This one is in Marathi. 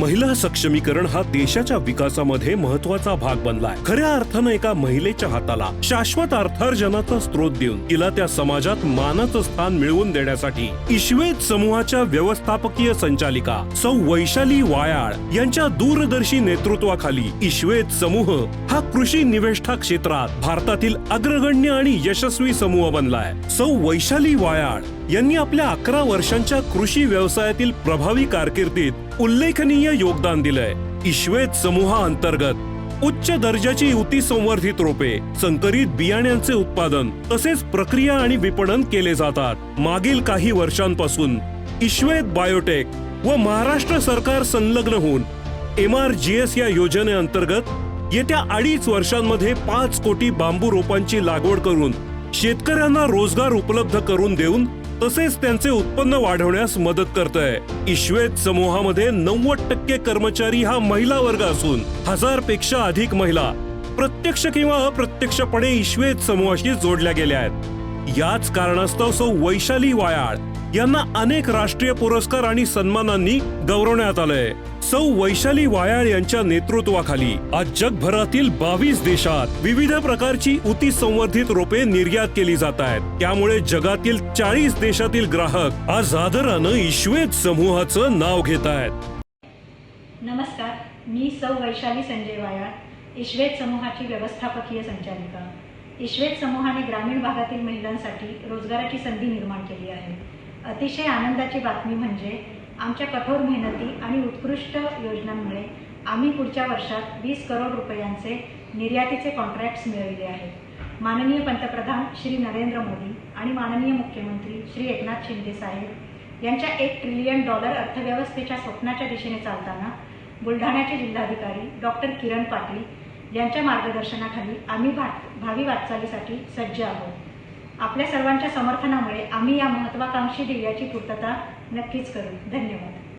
महिला सक्षमीकरण हा देशाच्या विकासामध्ये महत्त्वाचा भाग बनलाय. खऱ्या अर्थानं एका महिलेच्या हाताला शाश्वत अर्थार्जनाचा स्रोत देऊन तिला त्या समाजात मानाचं स्थान मिळवून देण्यासाठी ईश्वेत समूहाच्या व्यवस्थापकीय संचालिका सौ वैशाली वायाळ यांच्या दूरदर्शी नेतृत्वाखाली ईश्वेत समूह हा कृषी निवेष्ठा क्षेत्रात भारतातील अग्रगण्य आणि यशस्वी समूह बनलाय. सौ वैशाली वायाळ यांनी आपल्या अकरा वर्षांच्या कृषी व्यवसायातील प्रभावी कारकिर्दीत उल्लेखनीय योगदान दिलंय. ईश्वेत समूहाअंतर्गत. उच्च दर्जाची युती संवर्धित रोपे संकरित बियाण्यांचे उत्पादन तसेच प्रक्रिया आणि विपणन केले जातात. मागील काही वर्षांपासून ईश्वेत बायोटेक व महाराष्ट्र सरकार संलग्न होऊन एम आर जी एस या योजनेअंतर्गत येत्या अडीच वर्षांमध्ये पाच कोटी बांबू रोपांची लागवड करून शेतकऱ्यांना रोजगार उपलब्ध करून देऊन तसेच त्यांचे उत्पन्न वाढवण्यास मदत करत आहे इश्वेत समूहामध्ये नव्वद टक्के कर्मचारी हा महिला वर्ग असून हजारपेक्षा अधिक महिला प्रत्यक्ष किंवा अप्रत्यक्षपणे ईश्वेत समूहाशी जोडल्या गेल्या आहेत. याच कारणास्तव सौ वैशाली वायाळ यांना अनेक राष्ट्रीय पुरस्कार आणि सन्मानांनी गौरवण्यात आलंय. सौ वैशाली वायाळ यांच्या नेतृत्वाखाली आज जगभरातील बावीस देशात विविध प्रकारची उती संवर्धित रोपे निर्यात केली जात आहेत. त्यामुळे जगातील चाळीस देशातील ग्राहक आज आदरानं ईश्वेत समूहाचं नाव घेत आहेत. नमस्कार मी सौ वैशाली संजय वायाळ ईश्वेत समूहाची व्यवस्थापकीय संचालिका. ईश्वेत समूहाने ग्रामीण भागातील महिलांसाठी रोजगाराची संधी निर्माण केली आहे. अतिशय आनंदाची बातमी म्हणजे आमच्या कठोर मेहनती आणि उत्कृष्ट योजनांमुळे आम्ही पुढच्या वर्षात वीस करोड रुपयांचे निर्यातीचे कॉन्ट्रॅक्ट्स मिळविले आहेत. माननीय पंतप्रधान श्री नरेंद्र मोदी आणि माननीय मुख्यमंत्री श्री एकनाथ शिंदे साहेब यांच्या एक ट्रिलियन डॉलर अर्थव्यवस्थेच्या स्वप्नाच्या दिशेने चालताना बुलढाण्याचे जिल्हाधिकारी डॉक्टर किरण पाटील यांच्या मार्गदर्शनाखाली आम्ही भा भावी वाटचालीसाठी सज्ज आहोत. आपल्या सर्वांच्या समर्थनामुळे आम्ही या महत्वाकांक्षी ध्येयाची पूर्तता नक्कीच करू. धन्यवाद.